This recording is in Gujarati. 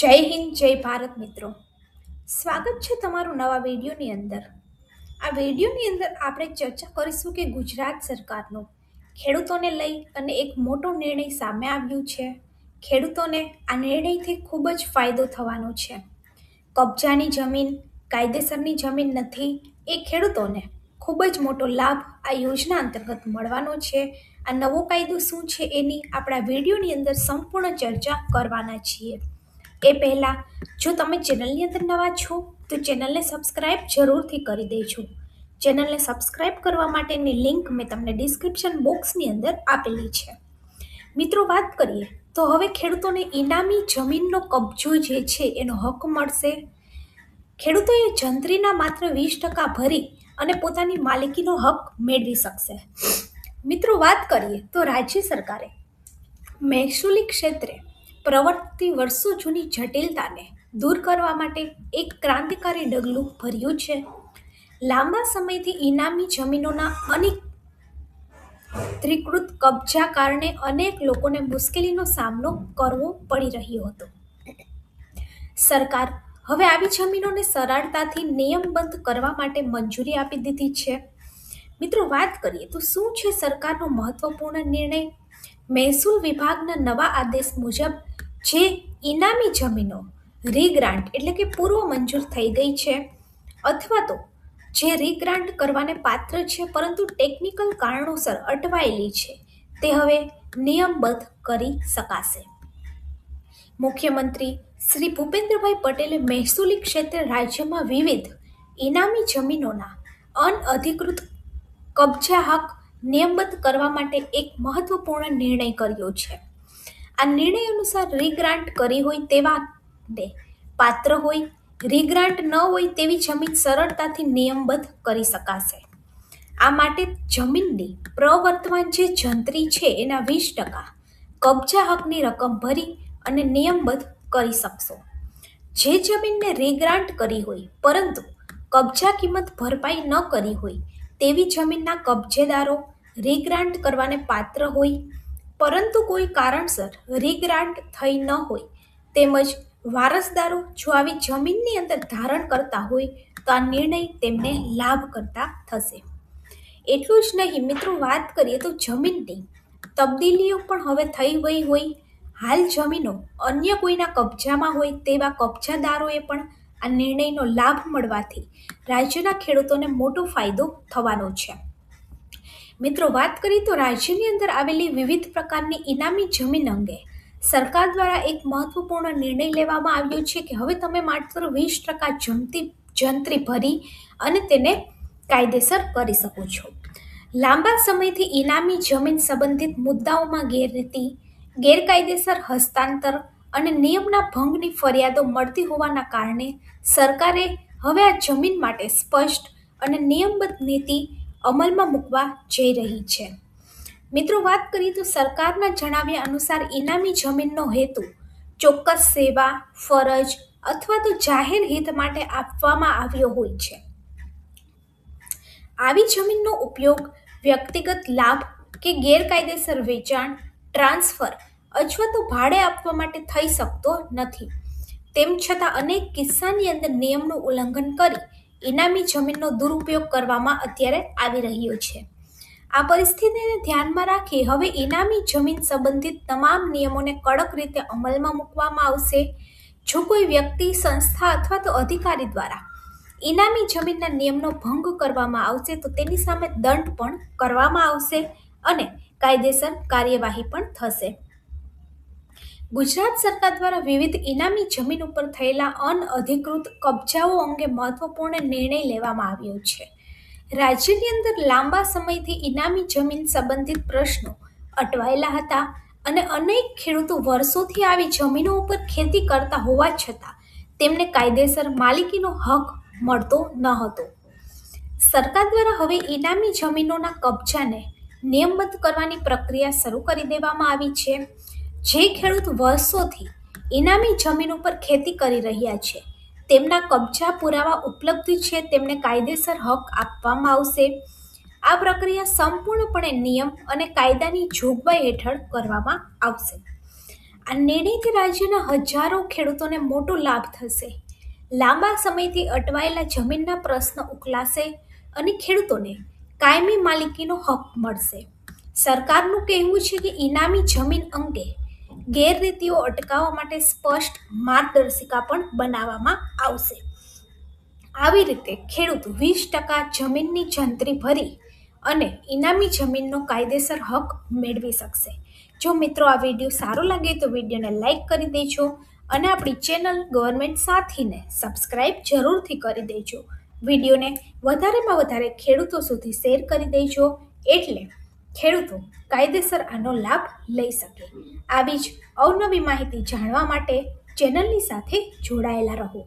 જય હિન્દ, જય ભારત મિત્રો. સ્વાગત છે તમારું નવા વિડીયોની અંદર. આ વિડીયોની અંદર આપણે ચર્ચા કરીશું કે ગુજરાત સરકારનો ખેડૂતોને લઈ અને એક મોટો નિર્ણય સામે આવ્યું છે. ખેડૂતોને આ નિર્ણયથી ખૂબ જ ફાયદો થવાનો છે. કબજાની જમીન, કાયદેસરની જમીન નથી, એ ખેડૂતોને ખૂબ જ મોટો લાભ આ યોજના અંતર્ગત મળવાનો છે. આ નવો કાયદો શું છે એની આપણા વિડીયોની અંદર સંપૂર્ણ ચર્ચા કરવાના છીએ. એ પહેલાં, જો તમે ચેનલની અંદર નવા છો, તો ચેનલને સબસ્ક્રાઇબ જરૂરથી કરી દેજો. ચેનલને સબસ્ક્રાઇબ કરવા માટેની લિંક મેં તમને ડિસ્ક્રિપ્શન બોક્સની અંદર આપેલી છે. મિત્રો, વાત કરીએ, તો હવે ખેડૂતોને ઇનામી જમીનનો કબજો જે છે, એનો હક મળશે. ખેડૂતોએ જંત્રીના માત્ર વીસ ટકા ભરી અને પોતાની માલિકીનો હક મેળવી શકશે. મિત્રો, વાત કરીએ, તો રાજ્ય સરકારે મહેસૂલી ક્ષેત્રે પ્રવર્તતી વર્ષો જૂની જટિલતાને દૂર કરવા માટે એક ક્રાંતિકારી ડગલું ભર્યું છે. લાંબા સમયથી ઇનામી જમીનોના અનેક ત્રિકૃત કબજા કારણે અનેક લોકોને મુશ્કેલીનો સામનો કરવો પડી રહ્યો હતો. સરકાર હવે આવી જમીનોને સરળતાથી નિયમબદ્ધ કરવા માટે મંજૂરી આપી દીધી છે. મિત્રો, વાત કરીએ તો શું છે સરકારનો મહત્વપૂર્ણ નિર્ણય? મહેસૂલ વિભાગના નવા આદેશ મુજબ જે ઇનામી જમીનો, રીગ્રાન્ટ એટલે કે પૂર્વ મંજૂર થઈ ગઈ છે, અથવા તો જે રીગ્રાન્ટ કરવાને પાત્ર છે, પરંતુ ટેકનિકલ કારણોસર અટવાયેલી છે, તે હવે નિયમબદ્ધ કરી શકાશે. મુખ્યમંત્રી શ્રી ભૂપેન્દ્રભાઈ પટેલે મહેસૂલી ક્ષેત્રે રાજ્યમાં વિવિધ ઇનામી જમીનોના અનઅધિકૃત કબજા હક નિયમબદ્ધ કરવા માટે એક મહત્વપૂર્ણ નિર્ણય કર્યો છે. આ નિર્ણય અનુસાર રીગ્રાન્ટ કરી હોય તેવા પાત્ર હોય. રીગ્રાન્ટ ન હોય તેવી જમીન સરળતાથી નિયમબદ્ધ કરી શકાશે. આ માટે જમીનની પ્રવર્તમાન જે જંત્રી છે એના વીસ ટકા કબજા હકની રકમ ભરી અને નિયમબદ્ધ કરી શકશો. જે જમીનને રીગ્રાન્ટ કરી હોય, પરંતુ કબજા કિંમત ભરપાઈ ન કરી હોય, તેવી જમીનના કબજેદારો રીગ્રાન્ટ કરવાને પાત્ર હોય પરંતુ કોઈ કારણસર રીગ્રાન્ટ થઈ ન હોય, તેમજ વારસદારો જો આવી જમીનની અંદર ધારણ કરતા હોય, તો આ નિર્ણય તેમને લાભ કરતા થશે. એટલું જ નહીં, મિત્રો, વાત કરીએ તો જમીનની. તબદીલીઓ પણ હવે થઈ ગઈ હોય. હાલ જમીનો અન્ય કોઈના કબજામાં હોય તેવા કબજાદારોએ પણ આ નિર્ણયનો લાભ મળવાથી રાજ્યના ખેડૂતોને મોટો ફાયદો થવાનો છે. મિત્રો, વાત કરીએ તો રાજ્યની અંદર આવેલી વિવિધ પ્રકારની ઇનામી જમીન અંગે. સરકાર દ્વારા એક મહત્વપૂર્ણ નિર્ણય લેવામાં આવ્યો છે કે હવે તમે માત્ર વીસ ટકા જમતી જંત્રી ભરી અને તેને કાયદેસર કરી શકો છો. લાંબા સમયથી ઇનામી જમીન સંબંધિત મુદ્દાઓમાં ગેરરીતિ, ગેરકાયદેસર હસ્તાંતર અને નિયમના ભંગની ફરિયાદો મળતી હોવાના કારણે સરકારે હવે આ જમીન માટે સ્પષ્ટ અને નિયમબદ્ધ નીતિ અમલમાં મૂકવા જઈ રહી છે. મિત્રો, વાત કરીએ તો સરકારના જણાવ્યા અનુસાર ઇનામી જમીનનો હેતુ ચોક્કસ સેવા, ફરજ અથવા તો જાહેર હિત માટે આપવામાં આવ્યો હોય છે. આવી જમીનનો ઉપયોગ વ્યક્તિગત લાભ કે ગેરકાયદેસર વેચાણ, ટ્રાન્સફર અથવા તો ભાડે આપવા માટે થઈ શકતો નથી. તેમ છતાં અનેક કિસ્સાની અંદર નિયમનું ઉલ્લંઘન કરી ઇનામી જમીનનો દુરુપયોગ કરવામાં અત્યારે આવી રહ્યો છે. આ પરિસ્થિતિને ધ્યાનમાં રાખી હવે ઇનામી જમીન સંબંધિત તમામ નિયમોને કડક રીતે અમલમાં મૂકવામાં આવશે. જો કોઈ વ્યક્તિ, સંસ્થા અથવા તો અધિકારી દ્વારા ઇનામી જમીનના નિયમનો ભંગ કરવામાં આવશે, તો તેની સામે દંડ પણ કરવામાં આવશે અને કાયદેસર કાર્યવાહી પણ થશે. ગુજરાત સરકાર દ્વારા વિવિધ ઇનામી જમીન ઉપર થયેલા અનઅધિકૃત કબજાઓ અંગે મહત્વપૂર્ણ નિર્ણય લેવામાં આવ્યો છે. રાજ્યની અંદર લાંબા સમયથી ઇનામી જમીન સંબંધિત પ્રશ્નો અટવાયેલા હતા અને અનેક ખેડૂતો વર્ષોથી આવી જમીનો ઉપર ખેતી કરતા હોવા છતાં તેમને કાયદેસર માલિકીનો હક મળતો ન હતો. સરકાર દ્વારા હવે ઇનામી જમીનોના કબજાને નિયમબદ્ધ કરવાની પ્રક્રિયા શરૂ કરી દેવામાં આવી છે. જે ખેડૂત વર્ષોથી ઇનામી જમીન ઉપર ખેતી કરી રહ્યા છે, તેમના કબજા પુરાવા ઉપલબ્ધ છે, તેમને કાયદેસર હક આપવામાં આવશે. આ પ્રક્રિયા સંપૂર્ણપણે નિયમ અને કાયદાની જોગવાઈ હેઠળ કરવામાં આવશે. આ નિર્ણયથી રાજ્યના હજારો ખેડૂતોને મોટો લાભ થશે. લાંબા સમયથી અટવાયેલા જમીનના પ્રશ્ન ઉકલાશે અને ખેડૂતોને કાયમી માલિકીનો હક મળશે. સરકારનું કહેવું છે કે ઇનામી જમીન અંગે ગેરરીતિઓ અટકાવવા માટે સ્પષ્ટ માર્ગદર્શિકા પણ બનાવવામાં આવશે. આવી રીતે ખેડૂત વીસ ટકા જમીનની જંત્રી ભરી અને ઇનામી જમીનનો કાયદેસર હક મેળવી શકશે. જો મિત્રો આ વીડિયો સારો લાગે તો વિડીયોને લાઇક કરી દેજો અને આપણી ચેનલ ગવર્મેન્ટ સાથીને સબસ્ક્રાઈબ જરૂરથી કરી દેજો. વિડીયોને વધારેમાં વધારે ખેડૂતો સુધી શેર કરી દેજો. એટલે ખેડૂતો કાયદેસર આનો લાભ લઈ શકે. આવી જ અવનવી માહિતી જાણવા માટે ચેનલની સાથે જોડાયેલા રહો.